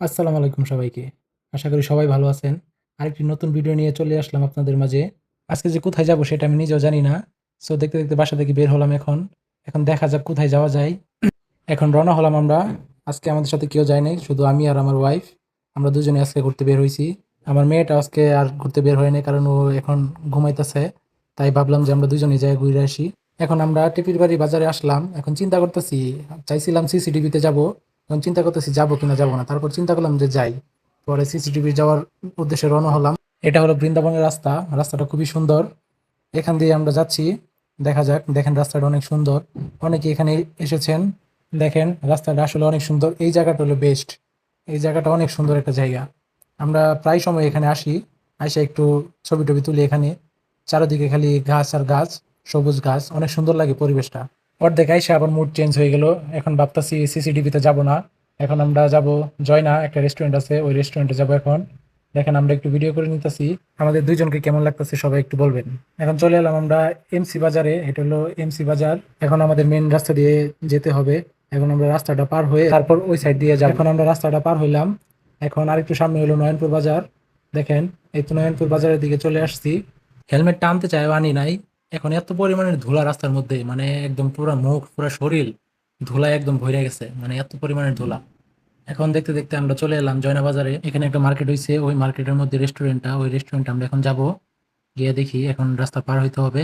আসসালামু আলাইকুম সবাইকে। আশা করি সবাই ভালো আছেন। আরেকটি নতুন ভিডিও নিয়ে চলে আসলাম আপনাদের মাঝে। আজকে যে কোথায় যাব সেটা আমি নিজেও জানি না। সো দেখতে দেখতে বাসা থেকে বের হলাম এখন। এখন দেখা যাক কোথায় যাওয়া যায়। এখন রওনা হলাম আমরা। আজকে আমাদের সাথে কেউ যায় নাই, শুধু আমি আর আমার ওয়াইফ আমরা দুজনে আজকে ঘুরতে বের হয়েছি। আমার মেয়েটা আজকে আর ঘুরতে বের হয় নাই, কারণ ও এখন ঘুমাইতেছে। তাই ভাবলাম যে আমরা দুজনে যাই ঘুরে আসি। এখন আমরা টিপির বাড়ি বাজারে আসলাম। এখন চিন্তা করতেছি, চাইছিলাম সিসিটিভিতে যাব। এখন চিন্তা করতেছি, যাব কিনা, যাব না। তারপর চিন্তা করলাম যে যাই। পরে সিসিটিভি যাওয়ার উদ্দেশ্যে রওনা হলাম। এটা হলো বৃন্দাবনের রাস্তা। রাস্তাটা খুবই সুন্দর। এখান দিয়ে আমরা যাচ্ছি। দেখা যাক, দেখেন রাস্তাটা অনেক সুন্দর। অনেকে এখানে এসেছেন। দেখেন, রাস্তাটা আসলে অনেক সুন্দর। এই জায়গাটা হলো বেস্ট এই জায়গাটা অনেক সুন্দর একটা জায়গা। আমরা প্রায় সময় এখানে আসি। আসে একটু ছবি টবি তুলি এখানে। চারিদিকে খালি গাছ আর গাছ, সবুজ গাছ। অনেক সুন্দর লাগে পরিবেশটা। অর্ধেক আইসে আবার মুড চেঞ্জ হয়ে গেল। এখন ভাবতাছি সিসিটিভিতে যাব না। এখন আমরা যাব জয়না, একটা রেস্টুরেন্ট আছে, ওই রেস্টুরেন্টে যাব এখন। দেখেন আমরা একটু ভিডিও করে নিতেছি। আমাদের দুইজনকে কেমন লাগতেছে সবাই একটু বলবেন। এখন চলে এলাম আমরা এমসি বাজারে। এটা হলো এমসি বাজার। এখন আমাদের মেন রাস্তা দিয়ে যেতে হবে। এখন আমরা রাস্তাটা পার হয়ে তারপর ওই সাইড দিয়ে যাব। এখন আমরা রাস্তাটা পার হইলাম। এখন আরেকটু সামনে হলো নয়নপুর বাজার। দেখেন, এই তো নয়নপুর বাজারের দিকে চলে আসছি। হেলমেটটা আনতে চাই আনি নাই। এখন এত পরিমাণের ধুলা রাস্তার মধ্যে মানে একদম পুরো মুখ, পুরো শরীর ধুলায় একদম ভরে গেছে মানে এত পরিমাণের ধুলা। এখন দেখতে দেখতে আমরা চলে এলাম জয়না বাজারে এখানে একটা মার্কেট হয়েছে ওই মার্কেটের মধ্যে রেস্টুরেন্টটা ওই রেস্টুরেন্টে আমরা এখন যাব। গিয়ে দেখি এখন রাস্তা পার হইতে হবে।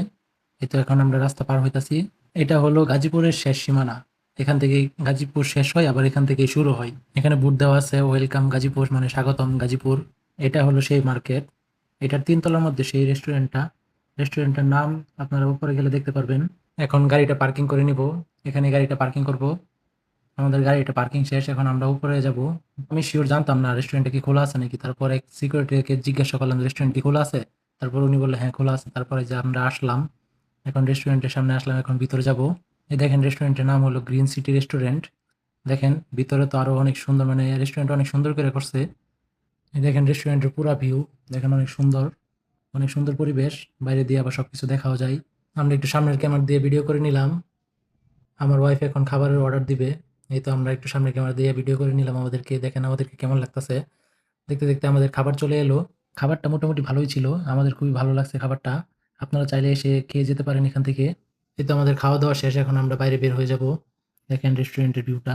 এই তো এখন আমরা রাস্তা পার হইতাছি। এটা হলো গাজীপুরের শেষ সীমানা। এখান থেকে গাজীপুর শেষ হয়, আবার এখান থেকে শুরু হয়। এখানে বুট দেওয়া আছে ওয়েলকাম গাজীপুর মানে স্বাগতম গাজীপুর। এটা হলো সেই মার্কেট এটার তিনতলার মধ্যে সেই রেস্টুরেন্টটা রেস্টুরেন্টের নাম আপনারা উপরে গেলে দেখতে পারবেন। এখন গাড়িটা পার্কিং করে নিব। এখানে গাড়িটা পার্কিং করব। আমাদের গাড়িটা পার্কিং শেষ। এখন আমরা উপরে যাব। আমি শিওর জানতাম না রেস্টুরেন্টে কি খোলা আছে নাকি। তারপর এক সিকিউরিটিকে জিজ্ঞাসা করলাম রেস্টুরেন্ট কি খোলা আছে? তারপর উনি বললেন হ্যাঁ খোলা আছে। তারপরে যে আমরা আসলাম, এখন রেস্টুরেন্টের সামনে আসলাম, এখন ভিতরে যাব। এই দেখেন রেস্টুরেন্টের নাম হলো গ্রিন সিটি রেস্টুরেন্ট দেখেন ভিতরে তো আরও অনেক সুন্দর মানে রেস্টুরেন্ট অনেক সুন্দর করে করছে। এই দেখেন রেস্টুরেন্টের পুরা ভিউ দেখেন অনেক সুন্দর। অনেক সুন্দর পরিবেশ, বাইরে দিয়ে আবার সবকিছু দেখাও যায়। আমরা একটু সামনের ক্যামেরা দিয়ে ভিডিও করে নিলাম। আমার ওয়াইফ এখন খাবারের অর্ডার দিবে। এই তো আমরা একটু সামনের ক্যামেরা দিয়ে ভিডিও করে নিলাম। আমাদেরকে দেখেন, আমাদেরকে কেমন লাগতেছে। দেখতে দেখতে আমাদের খাবার চলে এলো। খাবারটা মোটামুটি ভালোই ছিল। আমাদের খুবই ভালো লাগছে খাবারটা। আপনারা চাইলে এসে খেয়ে যেতে পারেন এখান থেকে। এই তো আমাদের খাওয়া দাওয়া শেষ। এখন আমরা বাইরে বের হয়ে যাব। দেখেন রেস্টুরেন্টের ভিউটা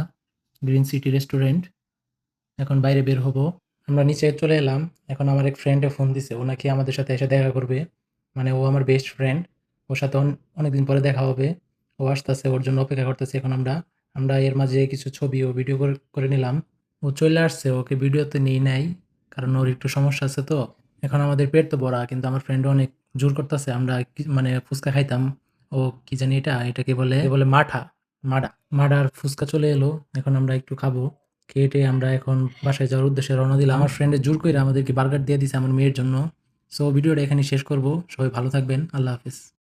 গ্রিন সিটি রেস্টুরেন্ট এখন বাইরে বের হব। আমরা নিচে চলে এলাম। এখন আমার এক ফ্রেন্ডে ফোন দিছে। ও নাকি আমাদের সাথে এসে দেখা করবে। মানে ও আমার বেস্ট ফ্রেন্ড ওর সাথে অন- অনেকদিন পরে দেখা হবে। ও আসতেছে, ওর জন্য অপেক্ষা করতেছি এখন আমরা। আমরা এর মাঝে কিছু ছবি ও ভিডিও করে নিলাম। ও চলে আসছে, ওকে ভিডিওতে নিয়ে নাই। কারণ ওর একটু সমস্যা আছে তো। এখন আমাদের পেট তো বড়া কিন্তু আমার ফ্রেন্ড অনেক জোর করতেছে। আমরা মানে ফুচকা খাইতাম। ও কি জানি এটা? এটাকে বলে বলে মাঠা। মাডা। মাডার ফুচকা চলে এলো। এখন আমরা একটু খাব। খেয়ে আমরা এখন বাসায় যাওয়ার উদ্দেশ্যে রওনা দিলাম। আমার ফ্রেন্ডে জোর করে আমাদেরকে বার্গার দিয়ে দিয়েছে আমার মেয়ের জন্য। সো ভিডিওটা এখানে শেষ করব। সবাই ভালো থাকবেন। আল্লাহ হাফিজ।